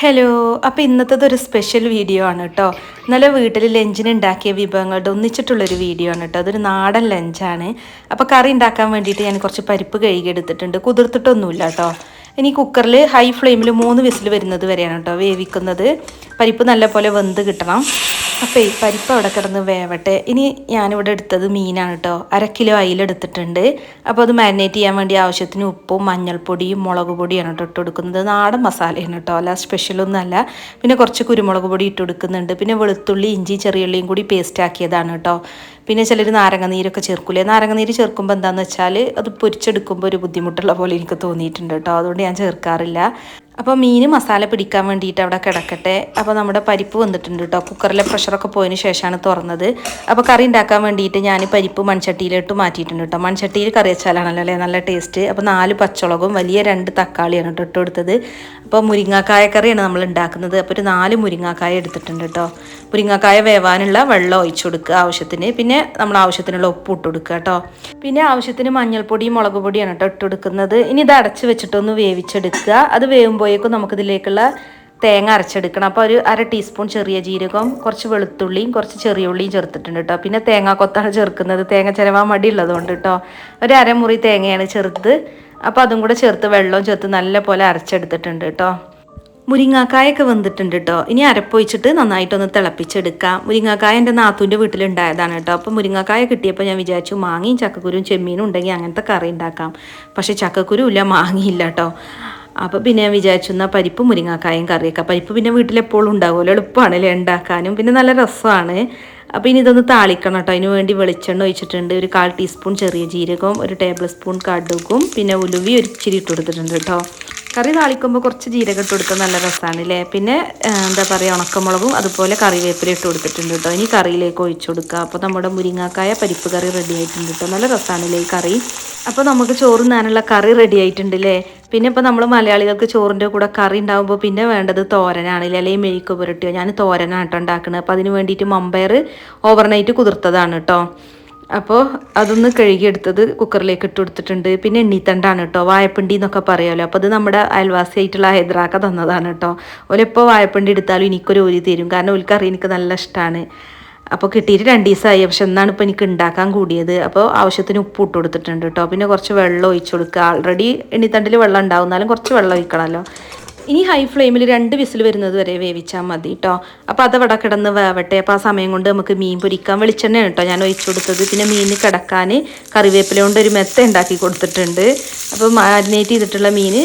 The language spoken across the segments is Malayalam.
ഹലോ അപ്പോൾ ഇന്നത്തേത് ഒരു സ്പെഷ്യൽ വീഡിയോ ആണ് കേട്ടോ ഇന്നലെ വീട്ടിൽ ലഞ്ചിന് ഉണ്ടാക്കിയ വിഭവങ്ങളുടെ ഒന്നിച്ചിട്ടുള്ളൊരു വീഡിയോ ആണ് കേട്ടോ അതൊരു നാടൻ ലഞ്ചാണ് അപ്പോൾ കറി ഉണ്ടാക്കാൻ വേണ്ടിയിട്ട് ഞാൻ കുറച്ച് പരിപ്പ് കഴുകിയെടുത്തിട്ടുണ്ട് കുതിർത്തിട്ടൊന്നുമില്ല കേട്ടോ ഇനി കുക്കറിൽ ഹൈ ഫ്ലെയിമിൽ മൂന്ന് വിസിൽ വരുന്നത് വരെയാണ് കേട്ടോ വേവിക്കുന്നത്. പരിപ്പ് നല്ലപോലെ വെന്ത് കിട്ടണം. അപ്പോൾ ഈ പരിപ്പ് അവിടെ കിടന്ന് വേവട്ടെ. ഇനി ഞാനിവിടെ എടുത്തത് മീനാണ് കേട്ടോ അര കിലോ അയിലെടുത്തിട്ടുണ്ട് അപ്പോൾ അത് മാരിനേറ്റ് ചെയ്യാൻ വേണ്ടി ആവശ്യത്തിന് ഉപ്പും മഞ്ഞൾപ്പൊടിയും മുളക് പൊടിയാണ് കേട്ടോ ഇട്ട് കൊടുക്കുന്നത് നാടൻ മസാലയാണ് കേട്ടോ അല്ല സ്പെഷ്യൽ ഒന്നുമല്ല പിന്നെ കുറച്ച് കുരുമുളക് പൊടി ഇട്ട് കൊടുക്കുന്നുണ്ട് പിന്നെ വെളുത്തുള്ളി ഇഞ്ചി ചെറിയുള്ളിയും കൂടി പേസ്റ്റ് ആക്കിയതാണ് കേട്ടോ പിന്നെ ചിലർ നാരങ്ങ നീരൊക്കെ ചേർക്കൂലേ ചേർക്കുമ്പോൾ എന്താണെന്ന് വെച്ചാൽ അത് പൊരിച്ചെടുക്കുമ്പോൾ ഒരു ബുദ്ധിമുട്ടുള്ള പോലെ എനിക്ക് തോന്നിയിട്ടുണ്ട് കേട്ടോ. അതുകൊണ്ട് ഞാൻ ചേർക്കാറില്ല. അപ്പോൾ മീൻ മസാല പിടിക്കാൻ വേണ്ടിയിട്ട് അവിടെ കിടക്കട്ടെ. അപ്പോൾ നമ്മുടെ പരിപ്പ് വന്നിട്ടുണ്ട് കേട്ടോ. കുക്കറിലെ പ്രഷറൊക്കെ പോയതിന് ശേഷമാണ് തുറന്നത്. അപ്പോൾ കറി ഉണ്ടാക്കാൻ വേണ്ടിയിട്ട് ഞാൻ പരിപ്പ് മൺചട്ടിയിലിട്ട് മാറ്റിയിട്ടുണ്ട് കേട്ടോ. മൺചട്ടിയിൽ കറി വെച്ചാലാണല്ലോ അല്ലേ? നല്ല ടേസ്റ്റ് അപ്പോൾ നാല് പച്ചമുളകും വലിയ രണ്ട് തക്കാളിയാണ് കേട്ടോ ഇട്ട് കൊടുത്തത്. അപ്പോൾ മുരിങ്ങാക്കായ കറിയാണ് നമ്മൾ ഉണ്ടാക്കുന്നത്. അപ്പോൾ ഒരു നാല് മുരിങ്ങാക്കായ എടുത്തിട്ടുണ്ട് കേട്ടോ. മുരിങ്ങാക്കായ വേവാനുള്ള വെള്ളം ഒഴിച്ചു കൊടുക്കുക ആവശ്യത്തിന്. പിന്നെ നമ്മൾ ആവശ്യത്തിനുള്ള ഉപ്പ് ഇട്ട് കൊടുക്കുക കേട്ടോ. പിന്നെ ആവശ്യത്തിന് മഞ്ഞൾപ്പൊടിയും മുളക് പൊടിയാണ് കേട്ടോ ഇട്ട് കൊടുക്കുന്നത്. ഇനി ഇത് അടച്ച് വെച്ചിട്ടൊന്ന് വേവിച്ചെടുക്കുക. അത് വേവുമ്പോഴേക്കും നമുക്കിതിലേക്കുള്ള തേങ്ങ അരച്ചെടുക്കണം. അപ്പോൾ ഒരു അര ടീസ്പൂൺ ചെറിയ ജീരകം കുറച്ച് വെളുത്തുള്ളിയും കുറച്ച് ചെറിയ ഉള്ളിയും ചേർത്തിട്ടുണ്ട് കേട്ടോ. പിന്നെ തേങ്ങ കൊത്താണ് ചേർക്കുന്നത്. തേങ്ങ ചിലവാൻ മടിയുള്ളതുകൊണ്ട് കേട്ടോ. ഒരു അരമുറി തേങ്ങയാണ് ചെറുത്ത് അപ്പോൾ അതും കൂടെ ചേർത്ത് വെള്ളവും ചേർത്ത് നല്ല പോലെ അരച്ചെടുത്തിട്ടുണ്ട് കേട്ടോ. മുരിങ്ങാക്കായൊക്കെ വന്നിട്ടുണ്ട് കേട്ടോ ഇനി അരപ്പൊഴിച്ചിട്ട് നന്നായിട്ടൊന്ന് തിളപ്പിച്ചെടുക്കാം. മുരിങ്ങാക്കായ എന്റെ നാത്തൂന്റെ വീട്ടിലുണ്ടായതാണ് കേട്ടോ അപ്പോൾ മുരിങ്ങാക്കായ കിട്ടിയപ്പോൾ ഞാൻ വിചാരിച്ചു മാങ്ങയും ചക്കക്കുരും ചെമ്മീനും ഉണ്ടെങ്കിൽ അങ്ങനത്തെ കറി ഉണ്ടാക്കാം. പക്ഷേ ചക്കക്കുരു ഇല്ല മാങ്ങയില്ല കേട്ടോ അപ്പോൾ പിന്നെ ഞാൻ വിചാരിച്ചു എന്നാൽ പരിപ്പ് മുരിങ്ങാക്കായും കറിയൊക്കെ. പരിപ്പ് പിന്നെ വീട്ടിലെപ്പോഴും ഉണ്ടാവുമല്ലോ എളുപ്പമാണല്ലേ ഉണ്ടാക്കാനും. പിന്നെ നല്ല രസമാണ്. അപ്പോൾ ഇനി ഇതൊന്ന് താളിക്കണം കേട്ടോ അതിന് വേണ്ടി വെളിച്ചെണ്ണ ഒഴിച്ചിട്ടുണ്ട്. ഒരു കാൽ ടീസ്പൂൺ ചെറിയ ജീരകവും ഒരു ടേബിൾ സ്പൂൺ കടുകും പിന്നെ ഉലുവി ഒരു ഇച്ചിരി ഇട്ട് കൊടുത്തിട്ടുണ്ട് കേട്ടോ കറി താളിക്കുമ്പോൾ കുറച്ച് ജീരകം ഇട്ട് കൊടുത്താൽ നല്ല രസമാണ് അല്ലേ പിന്നെ എന്താ പറയുക ഉണക്കമുളകും അതുപോലെ കറിവേപ്പില ഇട്ട് കൊടുത്തിട്ടുണ്ട് കേട്ടോ ഇനി കറിയിലേക്ക് ഒഴിച്ചു കൊടുക്കുക അപ്പോൾ നമ്മുടെ മുരിങ്ങാക്കായ പരിപ്പ് കറി റെഡി ആയിട്ടുണ്ട് കേട്ടോ നല്ല രസമാണല്ലേ ഈ കറി? അപ്പോൾ നമുക്ക് ചോറ് നാനുള്ള കറി റെഡി ആയിട്ടുണ്ട് അല്ലേ പിന്നെ ഇപ്പോൾ നമ്മൾ മലയാളികൾക്ക് ചോറിന്റെ കൂടെ കറി ഉണ്ടാകുമ്പോൾ പിന്നെ വേണ്ടത് തോരനാണ് അല്ലെങ്കിൽ മെഴുക്ക് പുരട്ടിയോ? ഞാൻ തോരനാണ് കേട്ടോ ഉണ്ടാക്കുന്നത് അപ്പോൾ അതിന് വേണ്ടിയിട്ട് മമ്പയർ ഓവർനൈറ്റ് കുതിർത്തതാണ് കേട്ടോ അപ്പോൾ അതൊന്ന് കഴുകിയെടുത്തത് കുക്കറിലേക്ക് ഇട്ട് കൊടുത്തിട്ടുണ്ട്. പിന്നെ എണ്ണിത്തണ്ടാണ് കേട്ടോ വായപ്പിണ്ടി എന്നൊക്കെ പറയുമല്ലോ അപ്പോൾ അത് നമ്മുടെ അയൽവാസി ആയിട്ടുള്ള ഹൈദ്രാക്ക തന്നതാണ് കേട്ടോ ഓലെപ്പോൾ വായപ്പിണ്ടി എടുത്താലും എനിക്കൊരു ഒരു തരും. കാരണം ഓൽക്കറി എനിക്ക് നല്ല ഇഷ്ടമാണ് അപ്പോൾ കിട്ടിയിട്ട് രണ്ട് ദിവസമായി പക്ഷെ എന്നാണ് ഇപ്പോൾ എനിക്ക് ഉണ്ടാക്കാൻ കൂടിയത്. അപ്പോൾ ആവശ്യത്തിന് ഉപ്പ് ഇട്ട് കൊടുത്തിട്ടുണ്ട് കേട്ടോ പിന്നെ കുറച്ച് വെള്ളം ഒഴിച്ചു കൊടുക്കുക. ആൾറെഡി എണ്ണിത്തണ്ടിൽ വെള്ളം ഉണ്ടാവും. എന്നാലും കുറച്ച് വെള്ളം ഒഴിക്കണമല്ലോ ഇനി ഹൈ ഫ്ലെയിമിൽ രണ്ട് വിസിൽ വരുന്നത് വരെ വേവിച്ചാൽ മതി കേട്ടോ അപ്പോൾ അതവിടെ കിടന്ന് വേവട്ടെ. അപ്പോൾ ആ സമയം കൊണ്ട് നമുക്ക് മീൻ പൊരിക്കാൻ വെളിച്ചെണ്ണയാണ് കേട്ടോ ഞാൻ ഒഴിച്ചു കൊടുത്തത്. പിന്നെ മീൻ കിടക്കാൻ കറിവേപ്പില കൊണ്ട് ഒരു മെത്ത ഉണ്ടാക്കി കൊടുത്തിട്ടുണ്ട്. അപ്പോൾ മാരിനേറ്റ് ചെയ്തിട്ടുള്ള മീൻ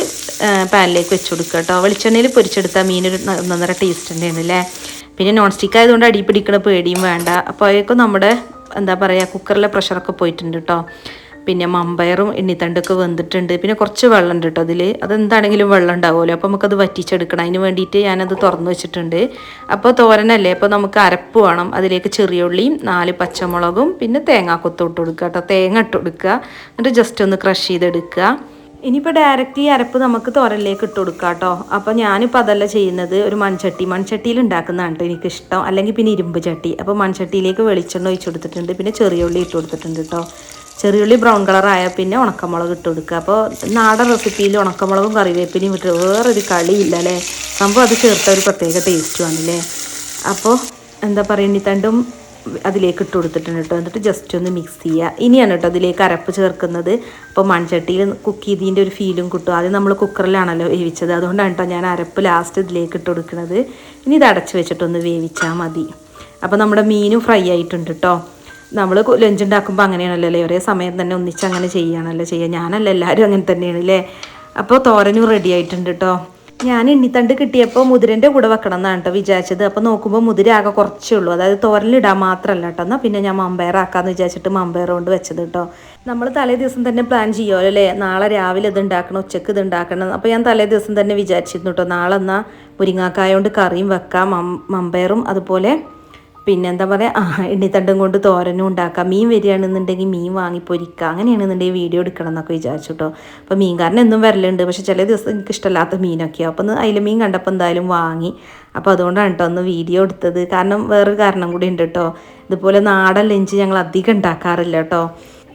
പാനിലേക്ക് വെച്ച് കൊടുക്കുക കേട്ടോ വെളിച്ചെണ്ണയിൽ പൊരിച്ചെടുത്ത മീൻ ഒരു ഒന്നൊന്നര ടേസ്റ്റ് ഉണ്ടായിരുന്നു അല്ലേ പിന്നെ നോൺ സ്റ്റിക്ക് ആയതുകൊണ്ട് അടി പിടിക്കണ പേടിയും വേണ്ട. അപ്പോൾ അതൊക്കെ നമ്മുടെ എന്താ പറയുക കുക്കറിലെ പ്രഷറൊക്കെ പോയിട്ടുണ്ട് കേട്ടോ പിന്നെ മമ്പയറും എണ്ണിത്തണ്ടൊക്കെ വെന്തിട്ടുണ്ട്. പിന്നെ കുറച്ച് വെള്ളം ഉണ്ട് കേട്ടോ അതിൽ അതെന്താണെങ്കിലും വെള്ളം ഉണ്ടാവുമല്ലോ അപ്പോൾ നമുക്കത് വറ്റിച്ചെടുക്കണം. അതിന് വേണ്ടിയിട്ട് ഞാനത് തുറന്നു വെച്ചിട്ടുണ്ട്. അപ്പോൾ തോരനല്ലേ? അപ്പോൾ നമുക്ക് അരപ്പ് വേണം. അതിലേക്ക് ചെറിയ ഉള്ളിയും നാല് പച്ചമുളകും പിന്നെ തേങ്ങാക്കൊത്ത് ഇട്ട് കൊടുക്കുക കേട്ടോ തേങ്ങ ഇട്ട് കൊടുക്കുക. എന്നിട്ട് ജസ്റ്റ് ഒന്ന് ക്രഷ് ചെയ്തെടുക്കുക. ഇനിയിപ്പോൾ ഡയറക്റ്റ് ഈ അരപ്പ് നമുക്ക് തോരനിലേക്ക് ഇട്ട് കൊടുക്കാം കേട്ടോ അപ്പോൾ ഞാനിപ്പോൾ അതല്ല ചെയ്യുന്നത്. ഒരു മൺചട്ടി. മൺചട്ടിയിൽ ഉണ്ടാക്കുന്നതാണ് കേട്ടോ എനിക്കിഷ്ടം. അല്ലെങ്കിൽ പിന്നെ ഇരുമ്പ് ചട്ടി. അപ്പോൾ മൺചട്ടിയിലേക്ക് വെളിച്ചെണ്ണ ഒഴിച്ച് കൊടുത്തിട്ടുണ്ട്. പിന്നെ ചെറിയ ഉള്ളി ഇട്ട് കൊടുത്തിട്ടുണ്ട് കേട്ടോ ചെറിയുള്ളി ബ്രൗൺ കളറായാൽ പിന്നെ ഉണക്കമുളക് ഇട്ട് കൊടുക്കുക. അപ്പോൾ നാടൻ റെസിപ്പിയിൽ ഉണക്കമുളകും കറിവേപ്പിലയും ഇട്ട് വേറൊരു കളിയില്ല അല്ലേ സംഭവം അത് ചേർത്ത ഒരു പ്രത്യേക ടേസ്റ്റുമാണല്ലേ അപ്പോൾ എന്താ പറയുക തണ്ടും അതിലേക്ക് ഇട്ട് കൊടുത്തിട്ടുണ്ട് കേട്ടോ. എന്നിട്ട് ജസ്റ്റ് ഒന്ന് മിക്സ് ചെയ്യുക. ഇനിയാണ് കേട്ടോ അതിലേക്ക് അരപ്പ് ചേർക്കുന്നത്. അപ്പോൾ മൺചട്ടിയിൽ കുക്ക് ചെയ്തതിന്റെ ഒരു ഫീലും കിട്ടും. ആദ്യം നമ്മൾ കുക്കറിലാണല്ലോ വേവിച്ചത്. അതുകൊണ്ടാണ് കേട്ടോ ഞാൻ അരപ്പ് ലാസ്റ്റ് ഇതിലേക്ക് ഇട്ട് കൊടുക്കുന്നത്. ഇനി ഇത് അടച്ച് വെച്ചിട്ടൊന്ന് വേവിച്ചാൽ മതി. അപ്പോൾ നമ്മുടെ മീനും ഫ്രൈ ആയിട്ടുണ്ട് കേട്ടോ. നമ്മൾ ലഞ്ച് ഉണ്ടാക്കുമ്പോൾ അങ്ങനെയാണല്ലോ അല്ലേ? ഒരേ സമയം തന്നെ ഒന്നിച്ച് അങ്ങനെ ചെയ്യുകയാണല്ലോ ചെയ്യുക ഞാനല്ല എല്ലാവരും അങ്ങനെ തന്നെയാണ് അല്ലേ? അപ്പോൾ തോരനും റെഡി ആയിട്ടുണ്ട് കേട്ടോ ഞാൻ എണ്ണിത്തണ്ട് കിട്ടിയപ്പോൾ മുതിരന്റെ കൂടെ വെക്കണം എന്നാണ് കേട്ടോ വിചാരിച്ചത്. അപ്പോൾ നോക്കുമ്പോൾ മുതിര ആകെ കുറച്ചേ ഉള്ളൂ. അതായത് തോരലിടാൻ മാത്രമല്ല കേട്ടോ എന്നാൽ പിന്നെ ഞാൻ മമ്പയർ ആക്കാമെന്ന് വിചാരിച്ചിട്ട് മമ്പയർ കൊണ്ട് വെച്ചത് കേട്ടോ നമ്മൾ തലേ ദിവസം തന്നെ പ്ലാൻ ചെയ്യുമല്ലോ അല്ലേ? നാളെ രാവിലെ ഇത് ഉണ്ടാക്കണം ഉച്ചയ്ക്ക് ഇത് ഉണ്ടാക്കണം. അപ്പോൾ ഞാൻ തലേ ദിവസം തന്നെ വിചാരിച്ചിരുന്നു കേട്ടോ നാളെ എന്നാൽ മുരിങ്ങാക്കായ കൊണ്ട് കറിയും വെക്കാം മമ്പയറും അതുപോലെ പിന്നെ എന്താ പറയുക എണ്ണിത്തണ്ടും കൊണ്ട് തോരനും ഉണ്ടാക്കാം. മീൻ വരികയാണെന്നുണ്ടെങ്കിൽ മീൻ വാങ്ങി പൊരിക്കുക അങ്ങനെയാണെന്നുണ്ടെങ്കിൽ വീഡിയോ എടുക്കണം എന്നൊക്കെ വിചാരിച്ചു കേട്ടോ അപ്പോൾ മീൻകാരൻ എന്നും വരലുണ്ട്. പക്ഷെ ചില ദിവസം എനിക്ക് ഇഷ്ടമല്ലാത്ത മീനൊക്കെയാണ് അപ്പോൾ ഒന്ന് അതിൽ മീൻ കണ്ടപ്പോൾ എന്തായാലും വാങ്ങി. അപ്പോൾ അതുകൊണ്ടാണ് കേട്ടോ ഒന്ന് വീഡിയോ എടുത്തത്. കാരണം വേറൊരു കാരണം കൂടി ഉണ്ട് കേട്ടോ ഇതുപോലെ നാടൻ ലഞ്ച് ഞങ്ങൾ അധികം ഉണ്ടാക്കാറില്ല കേട്ടോ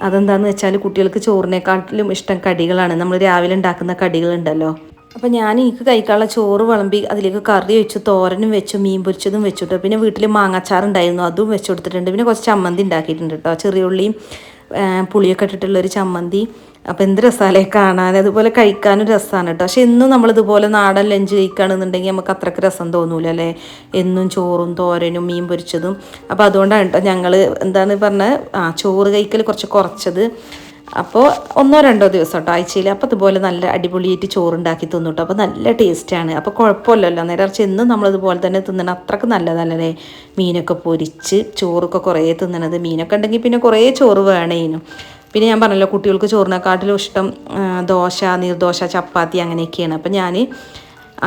അതെന്താണെന്ന് വെച്ചാൽ കുട്ടികൾക്ക് ചോറിനെക്കാട്ടിലും ഇഷ്ടം കടികളാണ്. നമ്മൾ രാവിലെ ഉണ്ടാക്കുന്ന കടികളുണ്ടല്ലോ. അപ്പോൾ ഞാൻ എനിക്ക് കഴിക്കാനുള്ള ചോറ് വിളമ്പി അതിലേക്ക് കറി വെച്ചു തോരനും വെച്ചു മീൻ പൊരിച്ചതും വെച്ചു കേട്ടോ പിന്നെ വീട്ടിൽ മാങ്ങാച്ചാറുണ്ടായിരുന്നു അതും വെച്ചു കൊടുത്തിട്ടുണ്ട്. പിന്നെ കുറച്ച് ചമ്മന്തി ഉണ്ടാക്കിയിട്ടുണ്ട് കേട്ടോ ചെറിയ ഉള്ളിയും ആ, പുളിയൊക്കെ ഇട്ടിട്ടുള്ളൊരു ചമ്മന്തി. അപ്പോൾ എന്ത് രസമല്ലേ കാണാൻ. അതുപോലെ കഴിക്കാനും രസമാണ് കേട്ടോ പക്ഷെ എന്നും നമ്മളിതുപോലെ നാടൻ ലഞ്ച് കഴിക്കുകയാണെന്നുണ്ടെങ്കിൽ നമുക്ക് അത്രയ്ക്ക് രസം തോന്നൂല അല്ലേ? എന്നും ചോറും തോരനും മീൻ പൊരിച്ചതും. അപ്പോൾ അതുകൊണ്ടാണ് കേട്ടോ ഞങ്ങൾ എന്താണ് പറഞ്ഞത് ആ ചോറ് കഴിക്കൽ കുറച്ച് കുറച്ചത്. അപ്പോൾ ഒന്നോ രണ്ടോ ദിവസം കേട്ടോ ആഴ്ചയിൽ. അപ്പോൾ അതുപോലെ നല്ല അടിപൊളിയായിട്ട് ചോറുണ്ടാക്കി തിന്നു കേട്ടോ അപ്പോൾ നല്ല ടേസ്റ്റാണ്. അപ്പോൾ കുഴപ്പമില്ലല്ലോ. നേരെ എന്നും നമ്മളിതുപോലെ തന്നെ തിന്നണം. അത്രയ്ക്ക് നല്ലതല്ലേ മീനൊക്കെ പൊരിച്ച് ചോറൊക്കെ കുറേ തിന്നണത്. മീനൊക്കെ ഉണ്ടെങ്കിൽ പിന്നെ കുറേ ചോറ് വേണേനും. പിന്നെ ഞാൻ പറഞ്ഞല്ലോ കുട്ടികൾക്ക് ചോറിനെക്കാട്ടിലും ഇഷ്ടം ദോശ നീർദോശ ചപ്പാത്തി അങ്ങനെയൊക്കെയാണ്. അപ്പം ഞാൻ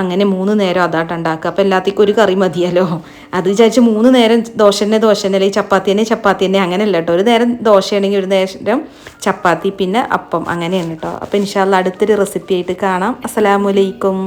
അങ്ങനെ മൂന്ന് നേരം അതാട്ട് ഉണ്ടാക്കുക. അപ്പോൾ എല്ലാത്തേക്കും ഒരു കറി മതിയല്ലോ. അത് വിചാരിച്ച് മൂന്ന് നേരം ദോശ തന്നെ ദോശ തന്നെ അല്ലെങ്കിൽ ചപ്പാത്തി തന്നെ ചപ്പാത്തി തന്നെ അങ്ങനെയല്ല കേട്ടോ ഒരു നേരം ദോശയാണെങ്കിൽ ഒരു നേരം ചപ്പാത്തി പിന്നെ അപ്പം അങ്ങനെയാണ് കേട്ടോ അപ്പോൾ ഇൻഷാല്ല അടുത്തൊരു റെസിപ്പി ആയിട്ട് കാണാം. അസ്സലാമലൈക്കും